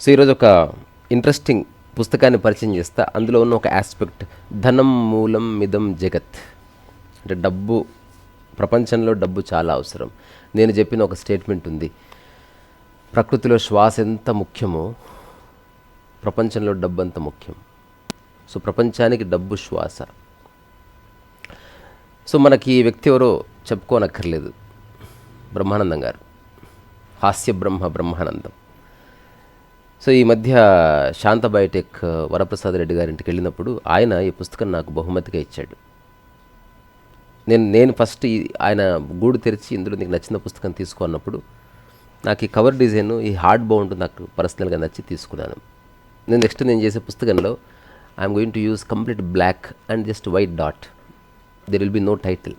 So ఈరోజు ఒక interesting పుస్తకాన్ని పరిచయం చేస్తా. అందులో ఉన్న ఒక ఆస్పెక్ట్ ధనం మూలం మిదం జగత్. అంటే డబ్బు ప్రపంచంలో డబ్బు చాలా అవసరం. నేను చెప్పిన ఒక స్టేట్మెంట్ ఉంది. ప్రకృతిలో శ్వాస ఎంత ముఖ్యమో ప్రపంచంలో డబ్బు అంత ముఖ్యం. సో ప్రపంచానికి డబ్బు శ్వాస. సో మనకి ఈ వ్యక్తి ఎవరో చెప్పుకోనక్కర్లేదు. బ్రహ్మానందం గారు. హాస్య బ్రహ్మ బ్రహ్మానందం. సో ఈ మధ్య శాంత బయోటెక్ వరప్రసాద్ రెడ్డి గారి ఇంటికి వెళ్ళినప్పుడు ఆయన ఈ పుస్తకం నాకు బహుమతిగా ఇచ్చాడు. నేను నేను ఫస్ట్ ఈ ఆయన గూడు తెరిచి ఇందులో నీకు నచ్చిన పుస్తకం తీసుకున్నప్పుడు నాకు ఈ కవర్ డిజైన్ ఈ హార్డ్ బౌండ్ నాకు పర్సనల్గా నచ్చి తీసుకున్నాను. నేను నెక్స్ట్ నేను చేసే పుస్తకంలో I'm going to use complete black and just white dot. There will be no title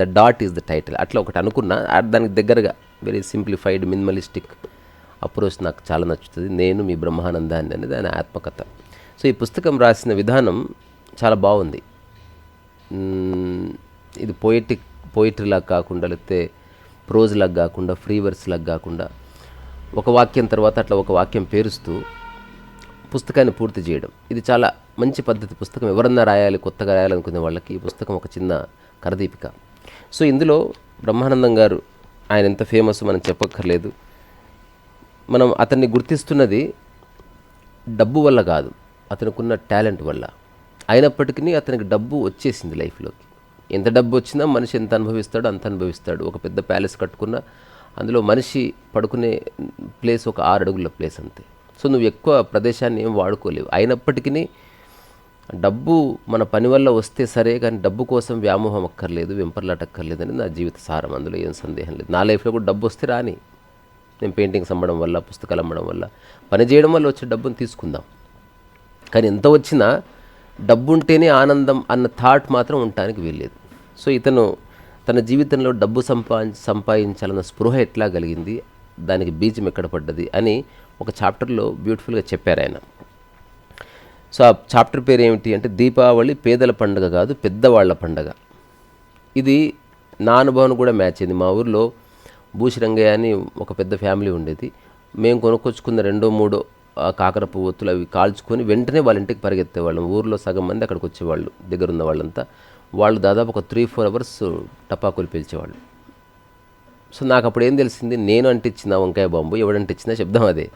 the dot is the title అట్లా ఒకటి అనుకున్నా దానికి దగ్గరగా వెరీ సింప్లిఫైడ్ మినిమలిస్టిక్ అప్రోచ్ నాకు చాలా నచ్చుతుంది. నేను మీ బ్రహ్మానందాన్ని అనేది ఆయన ఆత్మకథ. సో ఈ పుస్తకం రాసిన విధానం చాలా బాగుంది. ఇది పోయిటిక్ పోయిటరీలాగా కాకుండా లేకపోతే ప్రోజ్లాగా కాకుండా ఫ్రీ వర్స్లాగా కాకుండా ఒక వాక్యం తర్వాత అట్లా ఒక వాక్యం పేరుస్తూ పుస్తకాన్ని పూర్తి చేయడం. ఇది చాలా మంచి పద్ధతి పుస్తకం ఎవరన్నా రాయాలి కొత్తగా రాయాలనుకునే వాళ్ళకి ఈ పుస్తకం ఒక చిన్న కరదీపిక. సో ఇందులో బ్రహ్మానందం గారు ఆయన ఎంత ఫేమస్ మనం చెప్పక్కర్లేదు. మనం అతన్ని గుర్తిస్తున్నది డబ్బు వల్ల కాదు అతనికున్న టాలెంట్ వల్ల. అయినప్పటికీ అతనికి డబ్బు వచ్చేసింది లైఫ్లోకి. ఎంత డబ్బు వచ్చినా మనిషి ఎంత అనుభవిస్తాడో అంత అనుభవిస్తాడు. ఒక పెద్ద ప్యాలెస్ కట్టుకున్న అందులో మనిషి పడుకునే ప్లేస్ ఒక ఆరు అడుగుల ప్లేస్ అంతే. సో నువ్వు ఎక్కువ ప్రదేశాన్ని ఏం వాడుకోలేవు. అయినప్పటికీ డబ్బు మన పని వల్ల వస్తే సరే కానీ డబ్బు కోసం వ్యామోహం అక్కర్లేదు వెంపర్లాట అక్కర్లేదు అని నా జీవిత సారం. అందులో ఏం సందేహం లేదు. నా లైఫ్లో కూడా డబ్బు వస్తే రాని. నేను పెయింటింగ్స్ అమ్మడం వల్ల పుస్తకాలు అమ్మడం వల్ల పని చేయడం వల్ల వచ్చే డబ్బును తీసుకుందాం. కానీ ఎంత వచ్చినా డబ్బు ఉంటేనే ఆనందం అన్న థాట్ మాత్రం ఉండటానికి వీల్లేదు. సో ఇతను తన జీవితంలో డబ్బు సంపా సంపాదించాలన్న స్పృహ ఎట్లా కలిగింది దానికి బీజం ఎక్కడ పడ్డది అని ఒక చాప్టర్లో బ్యూటిఫుల్గా చెప్పారు ఆయన. సో ఆ చాప్టర్ పేరు ఏమిటి అంటే దీపావళి పేదల పండుగ కాదు పెద్దవాళ్ళ పండుగ. ఇది నా అనుభవం కూడా మ్యాచ్ అయింది. మా ఊర్లో భూషిరంగయ్య అని ఒక పెద్ద ఫ్యామిలీ ఉండేది. మేము కొనుక్కొచ్చుకున్న రెండో మూడో కాకర పువ్వొత్తులు అవి కాల్చుకొని వెంటనే వాళ్ళ ఇంటికి పరిగెత్తేవాళ్ళం. ఊర్లో సగం మంది అక్కడికి వచ్చేవాళ్ళు దగ్గర ఉన్న వాళ్ళంతా. వాళ్ళు దాదాపు ఒక త్రీ ఫోర్ అవర్స్ టపాకులు పేల్చేవాళ్ళు. సో నాకు అప్పుడు ఏం తెలిసింది? నేను అంటించిన వంకాయ బాంబు ఎవడంటించినా శబ్దం అదే.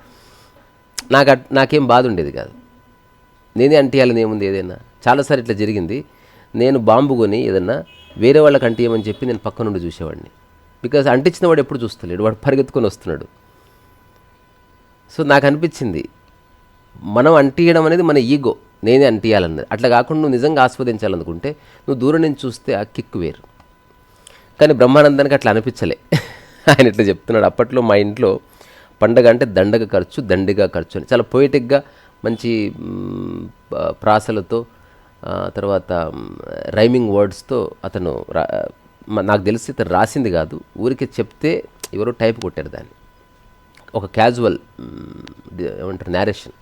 నాకు అట్- నాకేం బాధ ఉండేది కాదు. నేనే అంటియాలని ఏముంది ఏదైనా? చాలాసార్లు ఇట్లా జరిగింది. నేను బాంబు కొని ఏదన్నా వేరే వాళ్ళకి అంటియమని చెప్పి నేను పక్క నుండి చూసేవాడిని. బికాజ్ అంటించిన వాడు ఎప్పుడు చూస్తలేడు. వాడు పరిగెత్తుకొని వస్తున్నాడు. సో నాకు అనిపించింది మనం అంటియడం అనేది మన ఈగో. నేనే అంటియాలన్నది. అట్లా కాకుండా నువ్వు నిజంగా ఆస్వాదించాలనుకుంటే నువ్వు దూరం నుంచి చూస్తే ఆ కిక్ వేరు. కానీ బ్రహ్మానందానికి అట్లా అనిపించలే. ఆయన ఇట్లా చెప్తున్నాడు అప్పట్లో మా ఇంట్లో పండగ అంటే దండగ ఖర్చు దండిగా ఖర్చు అని. చాలా పొయిటిక్గా మంచి ప్రాసలతో తర్వాత రైమింగ్ వర్డ్స్తో అతను రా నాకు తెలిసి ఇతను రాసింది కాదు. ఊరికే చెప్తే ఎవరో టైప్ కొట్టారు దాన్ని. ఒక క్యాజువల్ ఏమంటారు నేరేషన్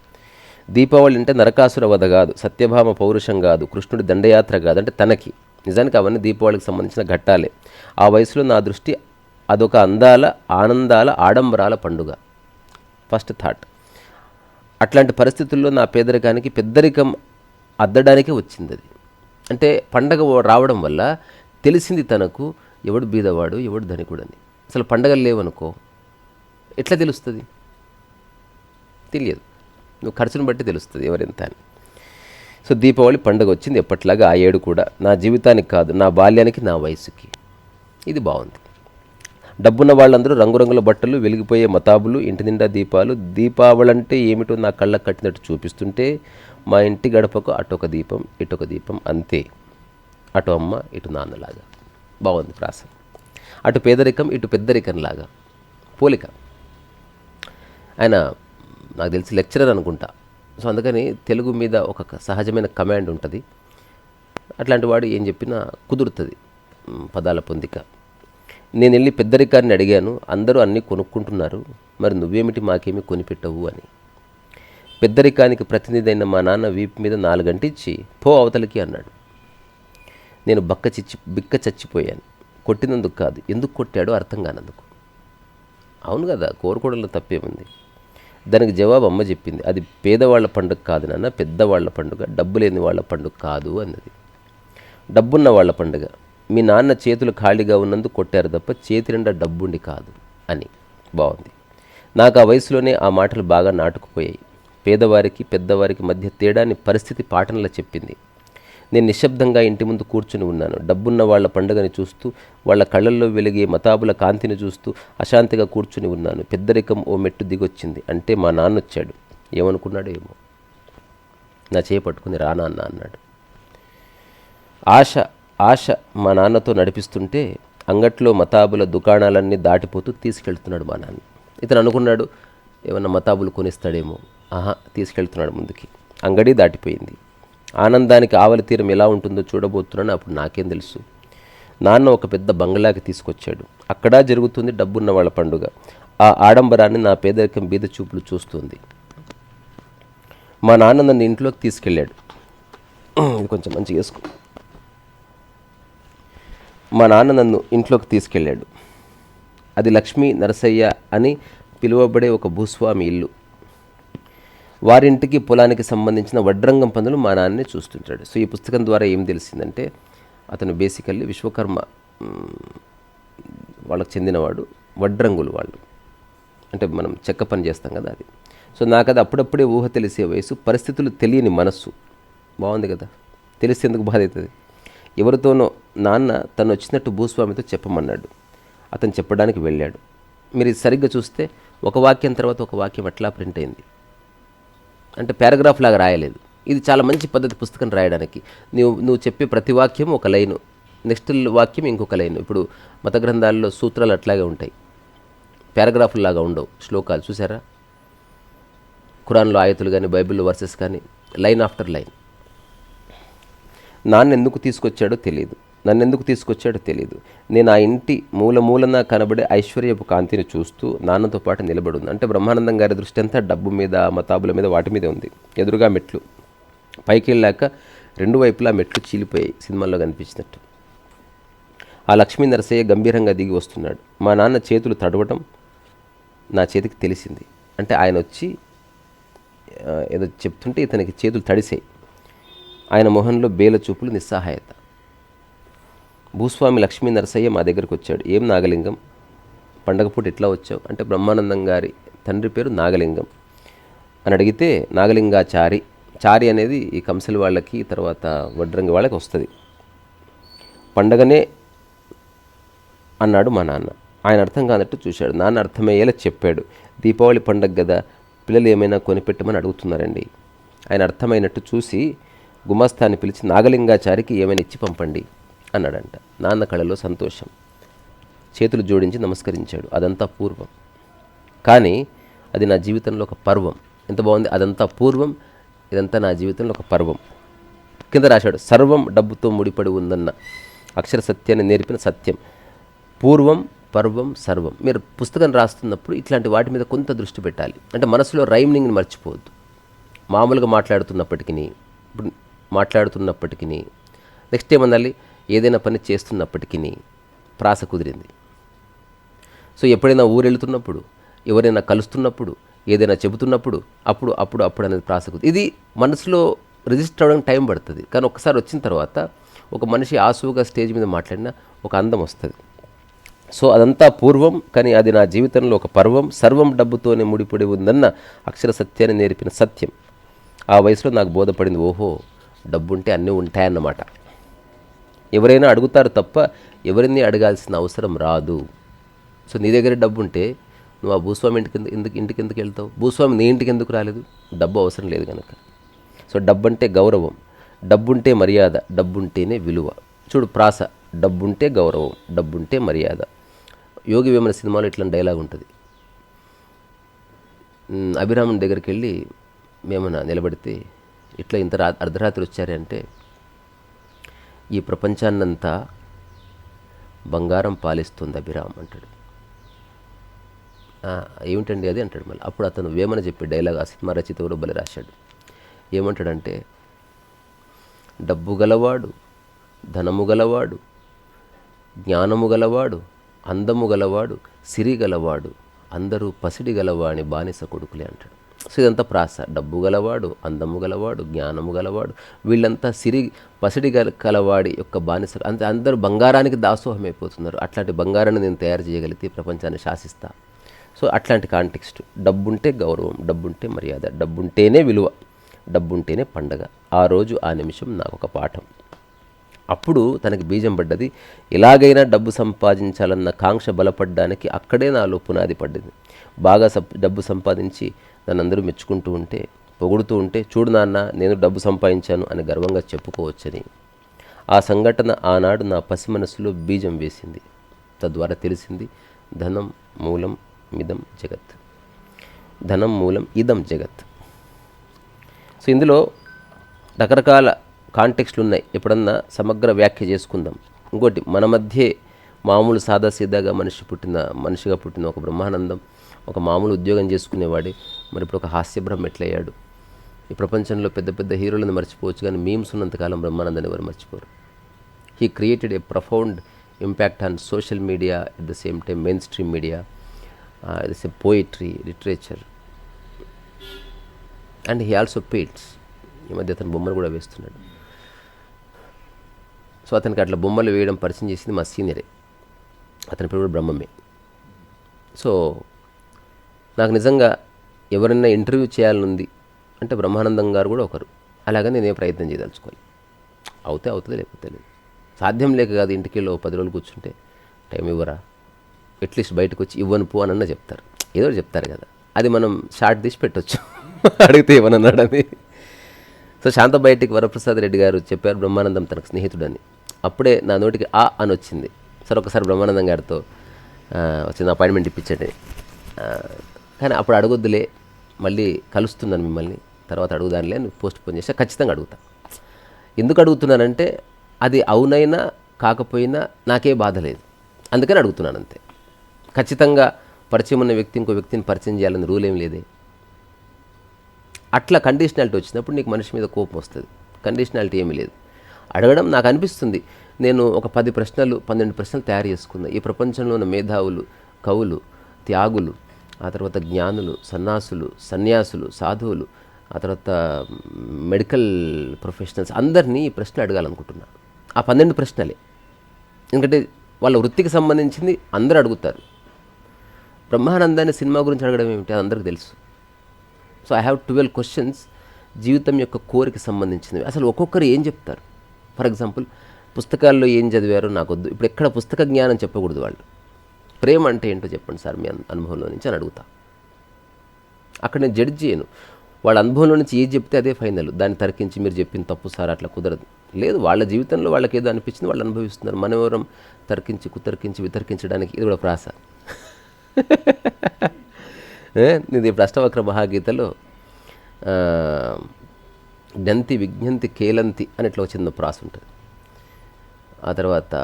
దీపావళి అంటే నరకాసుర వధ కాదు సత్యభామ పౌరుషం కాదు కృష్ణుడి దండయాత్ర కాదు అంటే తనకి. నిజానికి అవన్నీ దీపావళికి సంబంధించిన ఘట్టాలే. ఆ వయసులో నా దృష్టి అదొక అందాల ఆనందాల ఆడంబరాల పండుగ. ఫస్ట్ థాట్ అట్లాంటి పరిస్థితుల్లో నా పేదరికానికి పెద్దరికం అద్దడానికే వచ్చింది అది. అంటే పండగ రావడం వల్ల తెలిసింది తనకు ఎవడు బీదవాడు ఎవడు ధనికుడని. అసలు పండగలు లేవనుకో ఎట్లా తెలుస్తుంది? తెలియదు. నువ్వు ఖర్చును బట్టి తెలుస్తుంది ఎవరెంత అని. సో దీపావళి పండుగ వచ్చింది ఎప్పట్లాగా ఆ ఏడు కూడా నా జీవితానికి కాదు నా బాల్యానికి నా వయసుకి. ఇది బాగుంది. డబ్బున్న వాళ్ళందరూ రంగురంగుల బట్టలు వెలిగిపోయే మతాబులు ఇంటి నిండా దీపాలు. దీపావళి అంటే ఏమిటో నా కళ్ళకు కట్టినట్టు చూపిస్తుంటే మా ఇంటి గడపకు అటొక దీపం ఇటొక దీపం అంతే. అటు అమ్మ ఇటు నాన్నలాగా. బాగుంది ప్రాస అటు పేదరికం ఇటు పెద్దరికంలాగా. పోలిక. ఆయన నాకు తెలిసి లెక్చరర్ అనుకుంటా. సో అందుకని తెలుగు మీద ఒక సహజమైన కమాండ్ ఉంటుంది. అట్లాంటి వాడు ఏం చెప్పినా కుదురుతుంది. పదాల పొందిక. నేను వెళ్ళి పెద్దరికారిని అడిగాను అందరూ అన్నీ కొనుక్కుంటున్నారు మరి నువ్వేమిటి మాకేమీ కొనిపెట్టవు అని. పెద్దరికానికి ప్రతినిధి అయిన మా నాన్న వీపు మీద నాలుగంటిచ్చి పో అవతలికి అన్నాడు. నేను బక్క చిచ్చి బిక్క చచ్చిపోయాను. కొట్టినందుకు కాదు ఎందుకు కొట్టాడో అర్థం కానందుకు. అవును కదా కోరుకోవడంలో తప్పేముంది? దానికి జవాబు అమ్మ చెప్పింది అది పేదవాళ్ళ పండుగ కాదు నాన్న పెద్దవాళ్ళ పండుగ డబ్బు లేని వాళ్ళ పండుగ కాదు అన్నది. డబ్బున్న వాళ్ళ పండుగ. మీ నాన్న చేతులు ఖాళీగా ఉన్నందుకు కొట్టారు తప్ప చేతి నిండా డబ్బుండి కాదు అని. బాగుంది నాకు ఆ వయసులోనే ఆ మాటలు బాగా నాటుకుపోయాయి. పేదవారికి పెద్దవారికి మధ్య తేడాని పరిస్థితి పాటనలా చెప్పింది. నేను నిశ్శబ్దంగా ఇంటి ముందు కూర్చుని ఉన్నాను. డబ్బున్న వాళ్ళ పండుగని చూస్తూ వాళ్ళ కళ్ళల్లో వెలిగే మతాబుల కాంతిని చూస్తూ అశాంతిగా కూర్చుని ఉన్నాను. పెద్దరికం ఓ మెట్టు దిగొచ్చింది. అంటే మా నాన్న వచ్చాడు ఏమనుకున్నాడో ఏమో. నా చేపట్టుకుని రానా అన్న అన్నాడు. ఆశ ఆశ మా నాన్నతో నడిపిస్తుంటే అంగట్లో మతాబుల దుకాణాలన్నీ దాటిపోతూ తీసుకెళ్తున్నాడు మా నాన్న. ఇతను అనుకున్నాడు ఏమన్నా మతాబులు కొనిస్తాడేమో. ఆహా తీసుకెళ్తున్నాడు ముందుకి. అంగడి దాటిపోయింది. ఆనందానికి ఆవలి తీరం ఎలా ఉంటుందో చూడబోతున్నాను అప్పుడు నాకేం తెలుసు. నాన్న ఒక పెద్ద బంగ్లాకి తీసుకొచ్చాడు. అక్కడ జరుగుతుంది డబ్బున్న వాళ్ళ పండుగ. ఆ ఆడంబరాన్ని నా పేదరికం బీద చూపులు చూస్తుంది. మా నాన్న నన్ను ఇంట్లోకి తీసుకెళ్ళాడు. ఇది కొంచెం మంచిగా వేసుకో మా నాన్న నన్ను ఇంట్లోకి తీసుకెళ్ళాడు. అది లక్ష్మీ నరసయ్య అని పిలువబడే ఒక భూస్వామి ఇల్లు. వారింటికి పొలానికి సంబంధించిన వడ్రంగం పనులు మా నాన్నే చూస్తుంటాడు. సో ఈ పుస్తకం ద్వారా ఏం తెలిసిందంటే అతను బేసికల్లీ విశ్వకర్మ వాళ్ళకు చెందినవాడు వడ్రంగులు వాళ్ళు. అంటే మనం చెక్క పని చేస్తాం కదా అది. సో నాకు అది అప్పుడప్పుడే ఊహ తెలిసే వయసు పరిస్థితులు తెలియని మనస్సు. బాగుంది కదా? తెలిసేందుకు బాధ అవుతుంది ఎవరితోనో నాన్న తను వచ్చినట్టు భూస్వామితో చెప్పమన్నాడు. అతను చెప్పడానికి వెళ్ళాడు. మీరు ఇది సరిగ్గా చూస్తే ఒక వాక్యం తర్వాత ఒక వాక్యం అట్లా ప్రింట్ అయింది. అంటే పారాగ్రాఫ్ లాగా రాయలేదు. ఇది చాలా మంచి పద్ధతి పుస్తకం రాయడానికి. నువ్వు నువ్వు చెప్పే ప్రతి వాక్యం ఒక లైను. నెక్స్ట్ వాక్యం ఇంకొక లైను. ఇప్పుడు మత గ్రంథాల్లో సూత్రాలు అట్లాగే ఉంటాయి. పారాగ్రాఫ్లు లాగా ఉండవు. శ్లోకాలు చూసారా? ఖురాన్లో ఆయతులు కానీ బైబిల్లో వర్సెస్ కానీ లైన్ ఆఫ్టర్ లైన్. నాన్న ఎందుకు తీసుకొచ్చాడో తెలియదు నన్ను ఎందుకు తీసుకొచ్చాడో తెలియదు నేను ఆ ఇంటి మూల మూలన కనబడే ఐశ్వర్యపు కాంతిని చూస్తూ నాన్నతో పాటు నిలబడి ఉంది అంటే బ్రహ్మానందం గారి దృష్టి అంతా డబ్బు మీద మతాబుల మీద వాటి మీద ఉంది. ఎదురుగా మెట్లు. పైకి వెళ్ళాక రెండు వైపులా మెట్లు చీలిపోయాయి సినిమాల్లో కనిపించినట్టు. ఆ లక్ష్మీ నరసయ్య గంభీరంగా దిగి వస్తున్నాడు. మా నాన్న చేతులు తడవటం నా చేతికి తెలిసింది. అంటే ఆయన వచ్చి ఏదో చెప్తుంటే ఇతనికి చేతులు తడిసాయి ఆయన మొహంలో బేల చూపులు నిస్సహాయత. భూస్వామి లక్ష్మీ నరసయ్య మా దగ్గరికి వచ్చాడు. ఏం నాగలింగం? పండగ పూట ఎట్లా వచ్చావు? అంటే బ్రహ్మానందం గారి తండ్రి పేరు నాగలింగం. అని అడిగితే నాగలింగాచారి. చారి అనేది ఈ కంసలి వాళ్ళకి తర్వాత వడ్రంగి వాళ్ళకి వస్తుంది. పండగనే అన్నాడు మా నాన్న. ఆయన అర్థం కానట్టు చూశాడు. నాన్న అర్థమయ్యేలా చెప్పాడు. దీపావళి పండగ కదా పిల్లలు ఏమైనా కొనిపెట్టమని అడుగుతున్నారండి. ఆయన అర్థమైనట్టు చూసి గుమాస్తాన్ని పిలిచి నాగలింగాచారికి ఏమైనా ఇచ్చి పంపండి. అన్నాడంట. నాన్న కళలో సంతోషం. చేతులు జోడించి నమస్కరించాడు. అదంతా పూర్వం. కానీ అది నా జీవితంలో ఒక పర్వం. ఎంత బాగుంది? అదంతా పూర్వం ఇదంతా నా జీవితంలో ఒక పర్వం. కింద రాశాడు సర్వం డబ్బుతో ముడిపడి ఉందన్న అక్షర సత్యాన్ని నేర్పిన సత్యం. పూర్వం పర్వం సర్వం. మీరు పుస్తకం రాస్తున్నప్పుడు ఇట్లాంటి వాటి మీద కొంత దృష్టి పెట్టాలి. అంటే మనసులో రైమింగ్ని మర్చిపోవద్దు. మామూలుగా మాట్లాడుతున్నప్పటికీ ఇప్పుడు మాట్లాడుతున్నప్పటికీ నెక్స్ట్ ఏమనాలి? ఏదైనా పని చేస్తున్నప్పటికీ ప్రాస కుదిరింది. సో ఎప్పుడైనా ఊరు వెళుతున్నప్పుడు ఎవరైనా కలుస్తున్నప్పుడు ఏదైనా చెబుతున్నప్పుడు అప్పుడు అప్పుడు అప్పుడు అనేది ప్రాస కుదిరి ఇది మనసులో రిజిస్టర్ అవ్వడానికి టైం పడుతుంది. కానీ ఒకసారి వచ్చిన తర్వాత ఒక మనిషి ఆసువుగా స్టేజ్ మీద మాట్లాడినా ఒక అందం వస్తుంది. సో అదంతా పూర్వం కానీ అది నా జీవితంలో ఒక పర్వం సర్వం డబ్బుతోనే ముడిపడి ఉందన్న అక్షర సత్యాన్ని నేర్పిన సత్యం. ఆ వయసులో నాకు బోధపడింది ఓహో డబ్బుంటే అన్నీ ఉంటాయన్నమాట. ఎవరైనా అడుగుతారు తప్ప ఎవరిని అడగాల్సిన అవసరం రాదు. సో నీ దగ్గర డబ్బు ఉంటే నువ్వు ఆ భూస్వామి ఇంటికి ఎందుకు ఇంటికి ఎందుకు వెళ్తావు? భూస్వామి నీ ఇంటికి ఎందుకు రాలేదు? డబ్బు అవసరం లేదు కనుక సో డబ్బు అంటే గౌరవం డబ్బుంటే మర్యాద డబ్బుంటేనే విలువ. చూడు ప్రాస డబ్బుంటే గౌరవం డబ్బుంటే మర్యాద. యోగి వేమన సినిమాలో ఇట్లాంటి డైలాగ్ ఉంటుంది. అభిరామన్ దగ్గరికి వెళ్ళి మేమన్నా నిలబడితే ఇట్లా ఇంత రా అర్ధరాత్రి వచ్చారంటే ఈ ప్రపంచాన్నంతా బంగారం పాలిస్తుంది అభిరామ్ అంటాడు. ఏమిటండి అది అంటాడు మళ్ళీ. అప్పుడు అతను వేమన చెప్పే డైలాగ్ ఆ సినిమా రచయిత కూడా బలి రాశాడు. ఏమంటాడంటే డబ్బు గలవాడు ధనము గలవాడు జ్ఞానము గలవాడు అందము గలవాడు సిరి గలవాడు అందరూ పసిడి గలవాని బానిస కొడుకులే అంటాడు. సో ఇదంతా ప్రాస. డబ్బు గలవాడు అందము గలవాడు జ్ఞానము గలవాడు వీళ్ళంతా సిరి పసిడి గల కలవాడి యొక్క బానిస. అంటే అందరూ బంగారానికి దాసోహం అయిపోతున్నారు. అట్లాంటి బంగారాన్ని నేను తయారు చేయగలిగితే ప్రపంచాన్ని శాసిస్తా. సో అట్లాంటి కాంటెక్స్ట్. డబ్బుంటే గౌరవం డబ్బుంటే మర్యాద డబ్బుంటేనే విలువ డబ్బుంటేనే పండగ. ఆ రోజు ఆ నిమిషం నాకు ఒక పాఠం. అప్పుడు తనకి బీజం పడ్డది. ఎలాగైనా డబ్బు సంపాదించాలన్న కాంక్ష బలపడ్డానికి అక్కడే నాలో పునాది పడ్డది. బాగా సప్ డబ్బు సంపాదించి నన్ను అందరూ మెచ్చుకుంటూ ఉంటే పొగుడుతూ ఉంటే చూడు నాన్న నేను డబ్బు సంపాదించాను అని గర్వంగా చెప్పుకోవచ్చని. ఆ సంఘటన ఆనాడు నా పసి మనసులో బీజం వేసింది. తద్వారా తెలిసింది ధనం మూలం మిదం జగత్. ధనం మూలం ఇదం జగత్. సో ఇందులో రకరకాల కాంటెక్స్ట్లు ఉన్నాయి ఎప్పుడన్నా సమగ్ర వ్యాఖ్య చేసుకుందాం. ఇంకోటి మన మధ్యే మామూలు సాదాసీదాగా మనిషి పుట్టిన మనిషిగా పుట్టిన ఒక బ్రహ్మానందం ఒక మామూలు ఉద్యోగం చేసుకునేవాడే. మరి ఇప్పుడు ఒక హాస్యబ్రహ్మ ఎట్లయ్యాడు? ఈ ప్రపంచంలో పెద్ద పెద్ద హీరోలను మర్చిపోవచ్చు కానీ మీమ్స్ ఉన్నంతకాలం బ్రహ్మానందని ఎవరు మర్చిపోరు. He created a profound impact on social media at the same time mainstream media the same poetry literature and he also paints ఈ మధ్య అతను బొమ్మలు కూడా వేస్తున్నాడు. సో అతనికి అట్లా బొమ్మలు వేయడం పరిచయం చేసింది మా సీనియరే. అతని పేరు కూడా బ్రహ్మమే. సో నాకు నిజంగా ఎవరైనా ఇంటర్వ్యూ చేయాలనుంది అంటే బ్రహ్మానందం గారు కూడా ఒకరు. అలాగని నేనే ప్రయత్నం చేయదలుచుకోవాలి. అవుతే అవుతుంది లేకపోతే లేదు. సాధ్యం లేక కాదు ఇంటికి వెళ్ళి పది రోజులు కూర్చుంటే టైం ఇవ్వరా? అట్లీస్ట్ బయటకు వచ్చి ఇవ్వను పో అనన్నా చెప్తారు. ఏదో చెప్తారు కదా. అది మనం షార్ట్ తీసి పెట్టొచ్చు. అడిగితే ఇవ్వనన్నాడని సో శాంత బయటికి వరప్రసాద్ రెడ్డి గారు చెప్పారు బ్రహ్మానందం తనకు స్నేహితుడని. అప్పుడే నా నోటికి ఆ అని వచ్చింది. సరే ఒకసారి బ్రహ్మానందం గారితో వచ్చిన అపాయింట్మెంట్ ఇప్పించండి. కానీ అప్పుడు అడగొద్దులే మళ్ళీ కలుస్తున్నాను మిమ్మల్ని. తర్వాత అడుగుదానిలే అని పోస్ట్ పోన్ చేస్తే ఖచ్చితంగా అడుగుతా. ఎందుకు అడుగుతున్నానంటే అది అవునైనా కాకపోయినా నాకే బాధ లేదు. అందుకని అడుగుతున్నాను అంతే. ఖచ్చితంగా పరిచయం ఉన్న వ్యక్తి ఇంకో వ్యక్తిని పరిచయం చేయాలని రూల్ ఏం లేదే. అట్లా కండిషనాలిటీ వచ్చినప్పుడు నీకు మనిషి మీద కోపం వస్తుంది. కండిషనాలిటీ ఏమీ లేదు. అడగడం నాకు అనిపిస్తుంది. నేను ఒక పది ప్రశ్నలు పన్నెండు ప్రశ్నలు తయారు చేసుకున్నా. ఈ ప్రపంచంలో ఉన్న మేధావులు కవులు త్యాగులు ఆ తర్వాత జ్ఞానులు సన్యాసులు సన్యాసులు సాధువులు ఆ తర్వాత మెడికల్ ప్రొఫెషనల్స్ అందరినీ ఈ ప్రశ్న అడగాలనుకుంటున్నా. ఆ పన్నెండు ప్రశ్నలే. ఎందుకంటే వాళ్ళ వృత్తికి సంబంధించింది అందరూ అడుగుతారు. బ్రహ్మానందాన్ని సినిమా గురించి అడగడం ఏమిటి అది అందరికీ తెలుసు. So I have twelve questions జీవితం యొక్క కోరిక సంబంధించినవి. అసలు ఒక్కొక్కరు ఏం చెప్తారు? ఫర్ ఎగ్జాంపుల్ పుస్తకాల్లో ఏం చదివారో నాకు వద్దు ఇప్పుడు ఎక్కడ పుస్తక జ్ఞానం చెప్పకూడదు వాళ్ళు. ప్రేమ అంటే ఏంటో చెప్పండి సార్ మీ అనుభవంలో నుంచి అని అడుగుతా. అక్కడ నేను జడ్జ్ చేయను. వాళ్ళ అనుభవంలో నుంచి ఏది చెప్తే అదే ఫైనల్. దాన్ని తరికించి మీరు చెప్పింది తప్పు సార్ అట్లా కుదరదు. లేదు వాళ్ళ జీవితంలో వాళ్ళకి ఏదో అనిపించింది వాళ్ళు అనుభవిస్తున్నారు. మనం ఎవరం తర్కించి కుతర్కించి వితర్కించడానికి ఇది కూడా ప్రాస. ఇది ఇప్పుడు అష్టవక్ర మహాగీతలో డంతి విజ్ఞంతి కేలంతి అని ఇట్లా చిన్న ప్రాస ఉంటుంది. ఆ తర్వాత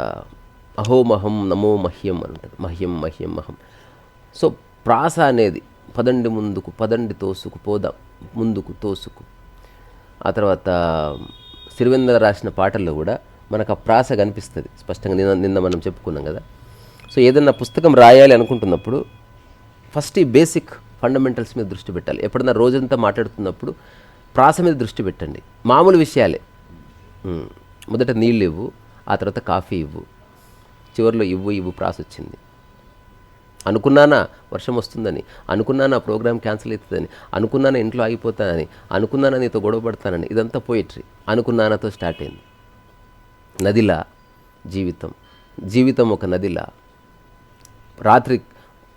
అహోమహం నమో మహ్యం అంటారు. మహ్యం మహ్యం మహం. సో ప్రాస అనేది పదండి ముందుకు పదండి తోసుకు పోదాం ముందుకు తోసుకు. ఆ తర్వాత సిరివెందర రాసిన పాటల్లో కూడా మనకు ఆ ప్రాస కనిపిస్తుంది. స్పష్టంగా నిన్న నిన్న మనం చెప్పుకున్నాం కదా. సో ఏదన్నా పుస్తకం రాయాలి అనుకుంటున్నప్పుడు ఫస్ట్ ఈ బేసిక్ ఫండమెంటల్స్ మీద దృష్టి పెట్టాలి. ఎప్పుడన్నా రోజంతా మాట్లాడుతున్నప్పుడు ప్రాస మీద దృష్టి పెట్టండి. మామూలు విషయాలే. మొదట నీళ్ళు ఇవ్వు ఆ తర్వాత కాఫీ ఇవ్వు. చివరిలో ఇవ్వు ఇవ్వు ప్రాస వచ్చింది. అనుకున్నానా వర్షం వస్తుందని అనుకున్నానా ప్రోగ్రామ్ క్యాన్సిల్ అవుతుందని అనుకున్నానా ఇంట్లో ఆగిపోతానని అనుకున్నానా నీతో గొడవ పడతానని ఇదంతా పోయిట్రీ. అనుకున్నానాతో స్టార్ట్ అయింది. నదిలా జీవితం. జీవితం ఒక నదిలా. రాత్రి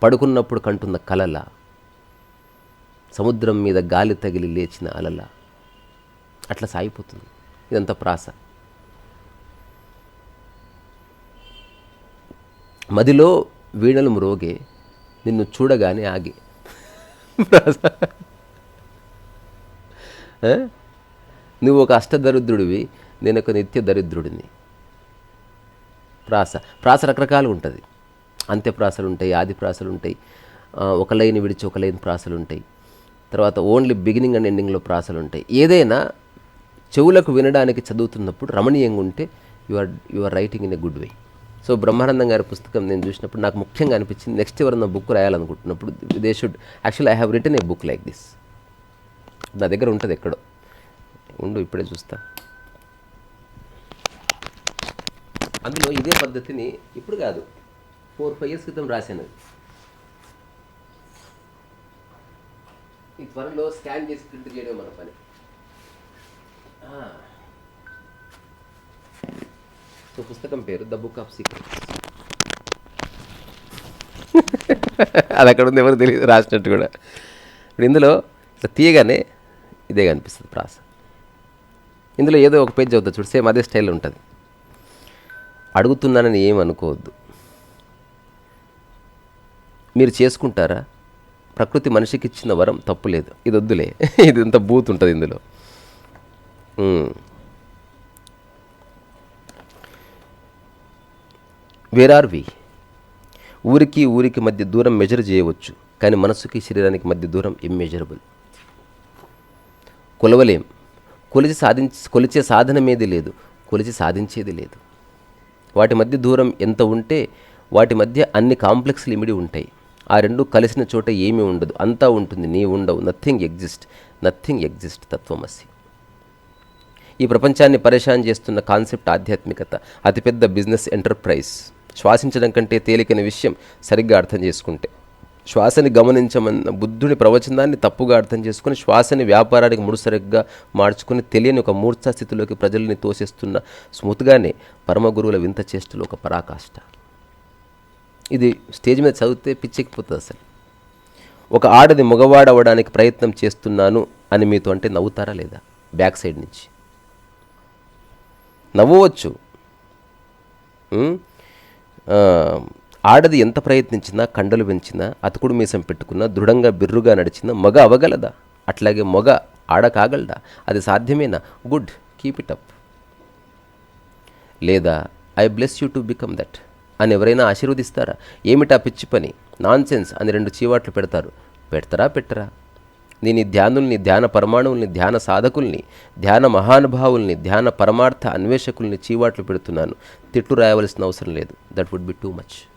పడుకున్నప్పుడు కంటున్న కలల. సముద్రం మీద గాలి తగిలి లేచిన అలల. అట్లా సాగిపోతుంది. ఇదంతా ప్రాస. మదిలో వీణలు మ్రోగే నిన్ను చూడగానే ఆగి. నువ్వు ఒక అష్టదరిద్రుడివి నేను ఒక నిత్య దరిద్రుడిని ప్రాస ప్రాస రకరకాలు ఉంటుంది. అంత్యప్రాసలు ఉంటాయి ఆది ప్రాసలు ఉంటాయి ఒక లైన్ విడిచి ఒక లైన్ ప్రాసలు ఉంటాయి తర్వాత ఓన్లీ బిగినింగ్ అండ్ ఎండింగ్లో ప్రాసలు ఉంటాయి ఏదైనా చెవులకు వినడానికి చదువుతున్నప్పుడు రమణీయంగా ఉంటే you are you are writing in a good way. So Brahmanandam garu పుస్తకం నేను చూసినప్పుడు నాకు ముఖ్యంగా అనిపించింది నెక్స్ట్ ఎవరన్నా book రాయాలనుకుంటున్నప్పుడు they should actual I have written a book like this నా దగ్గర ఉంటుంది ఎక్కడో. ఉండు ఇప్పుడే చూస్తా. అందులో ఇదే పద్ధతిని ఇప్పుడు కాదు ఫోర్ ఫైవ్ ఇయర్స్ క్రితం రాశాను. అది. ఈ త్వరలో స్కాన్ చేసి ప్రింట్ చేయడం మన పని. సో పుస్తకం పేరు ద బుక్ ఆఫ్ సీక్రెట్స్ అది అక్కడ ఉంది ఎవరు తెలియదు రాసినట్టు కూడా. ఇప్పుడు ఇందులో తీయగానే ఇదే కనిపిస్తుంది ప్రాస. ఇందులో ఏదో ఒక పేజ్ అవుతుంది చూడు సేమ్ అదే స్టైల్ ఉంటుంది. అడుగుతున్నానని ఏం అనుకోవద్దు. మీరు చేసుకుంటారా? ప్రకృతి మనిషికి ఇచ్చిన వరం తప్పు లేదు ఇది వద్దులే. ఇది ఇంత బూత్ ఉంటుంది ఇందులో. వేర్ ఆర్ వి ఊరికి ఊరికి మధ్య దూరం మెజర్ చేయవచ్చు కానీ మనసుకి శరీరానికి మధ్య దూరం ఇమ్మెజరబుల్ కొలవలేం. కొలిచి సాధించి కొలిచే సాధనమేది లేదు కొలిచి సాధించేది లేదు. వాటి మధ్య దూరం ఎంత ఉంటే వాటి మధ్య అన్ని కాంప్లెక్స్లు ఇమిడి ఉంటాయి. ఆ రెండు కలిసిన చోట ఏమీ ఉండదు. అంతా ఉంటుంది నీ ఉండవు. నథింగ్ ఎగ్జిస్ట్ నథింగ్ ఎగ్జిస్ట్ తత్వమసి. ఈ ప్రపంచాన్ని పరేషాన్ చేస్తున్న కాన్సెప్ట్ ఆధ్యాత్మికత అతిపెద్ద బిజినెస్ ఎంటర్ప్రైజ్ శ్వాసించడం కంటే తేలికైన విషయం సరిగ్గా అర్థం చేసుకుంటే. శ్వాసని గమనించమన్న బుద్ధుని ప్రవచనాన్ని తప్పుగా అర్థం చేసుకుని శ్వాసని వ్యాపారానికి ముడిసరిగ్గా మార్చుకుని తెలియని ఒక మూర్ఛా స్థితిలోకి ప్రజల్ని తోసేస్తున్న స్మృతిగానే పరమగురువుల వింత చేష్టలు ఒక పరాకాష్ట. ఇది స్టేజ్ మీద చదివితే పిచ్చెక్కిపోతుంది అసలు. ఒక ఆడది మగవాడవడానికి ప్రయత్నం చేస్తున్నాను అని మీతో అంటే నవ్వుతారా లేదా? బ్యాక్ సైడ్ నుంచి. నవ్వవచ్చు. ఆడది ఎంత ప్రయత్నించినా కండలు పెంచినా అతుకుడు మీసం పెట్టుకున్నా దృఢంగా బిర్రుగా నడిచినా మగ అవగలదా? అట్లాగే మగ ఆడ కాగలదా అది సాధ్యమేనా? గుడ్. కీప్ ఇట్ అప్ లేదా I bless you to become that అని ఎవరైనా ఆశీర్వదిస్తారా? ఏమిటా పిచ్చి పని? నాన్ సెన్స్ అని రెండు చీవాట్లు పెడతారు. పెడతారా పెట్టరా? నేను ధ్యానుల్ని ధ్యాన పరమాణువుల్ని ధ్యాన సాధకుల్ని ధ్యాన మహానుభావుల్ని ధ్యాన పరమార్థ అన్వేషకుల్ని చీవాట్లు పెడుతున్నాను. తిట్లు రాయవలసిన అవసరం లేదు. That would be too much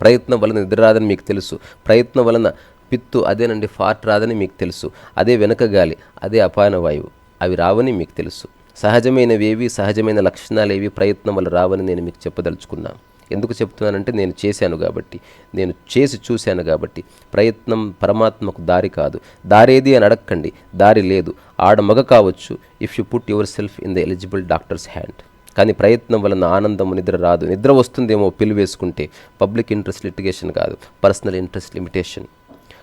ప్రయత్నం వలన నిద్ర రాదని మీకు తెలుసు. ప్రయత్నం వలన పిత్తు అదేనండి ఫాట్ రాదని మీకు తెలుసు. అదే వెనక గాలి అదే అపాయన వాయువు. అవి రావని మీకు తెలుసు. సహజమైనవేవి సహజమైన లక్షణాలేవి? ప్రయత్నం వల్ల రావని నేను మీకు చెప్పదలుచుకున్నాను. ఎందుకు చెప్తున్నానంటే నేను చేశాను కాబట్టి నేను చేసి చూశాను కాబట్టి. ప్రయత్నం పరమాత్మకు దారి కాదు. దారేది అని అడక్కండి దారి లేదు. ఆడ మగ కావచ్చు if you put yourself in the eligible doctors hand కానీ ప్రయత్నం వలన ఆనందం నిద్ర రాదు. నిద్ర వస్తుందేమో పిల్లు వేసుకుంటే పబ్లిక్ ఇంట్రెస్ట్ లిటిగేషన్ కాదు పర్సనల్ ఇంట్రెస్ట్ లిమిటేషన్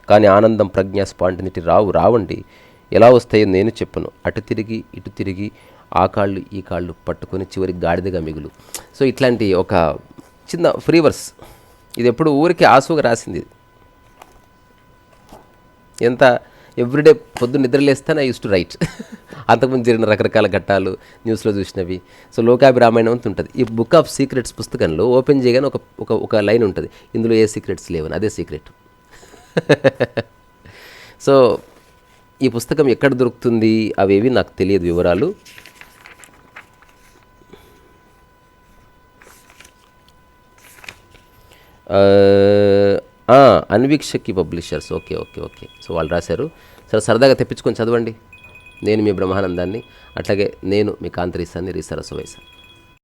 కానీ ఆనందం ప్రజ్ఞా స్పాంటినిటీ రావు రావండి. ఎలా వస్తాయో నేను చెప్పను. అటు తిరిగి ఇటు తిరిగి ఆ కాళ్ళు ఈ కాళ్ళు పట్టుకొని చివరికి గాడిదగా మిగులు. సో ఇట్లాంటి ఒక చిన్న ఫ్రీవర్స్ ఇది ఎప్పుడు ఊరికి ఆసుగా రాసింది ఇది. ఎంత ఎవ్రీడే పొద్దున్న నిద్రలేస్తాను ఐ యూస్ టు రైట్. అంతకుముందు జరిగిన రకరకాల ఘట్టాలు న్యూస్లో చూసినవి. సో లోకాభిరామాయణం అంత ఉంటుంది. ఈ బుక్ ఆఫ్ సీక్రెట్స్ పుస్తకంలో ఓపెన్ చేయగానే ఒక ఒక ఒక లైన్ ఉంటుంది. ఇందులో ఏ సీక్రెట్స్ లేవని అదే సీక్రెట్. సో ఈ పుస్తకం ఎక్కడ దొరుకుతుంది? అవేవి నాకు తెలియదు వివరాలు. Anvikshiki publishers. Okay okay okay. So వాళ్ళు రాశారు. సరే సరదాగా తెప్పించుకొని చదవండి. నేను మీ బ్రహ్మానందాన్ని అట్లాగే నేను మీ కాంతరీసాన్ని రీసరసవేశాను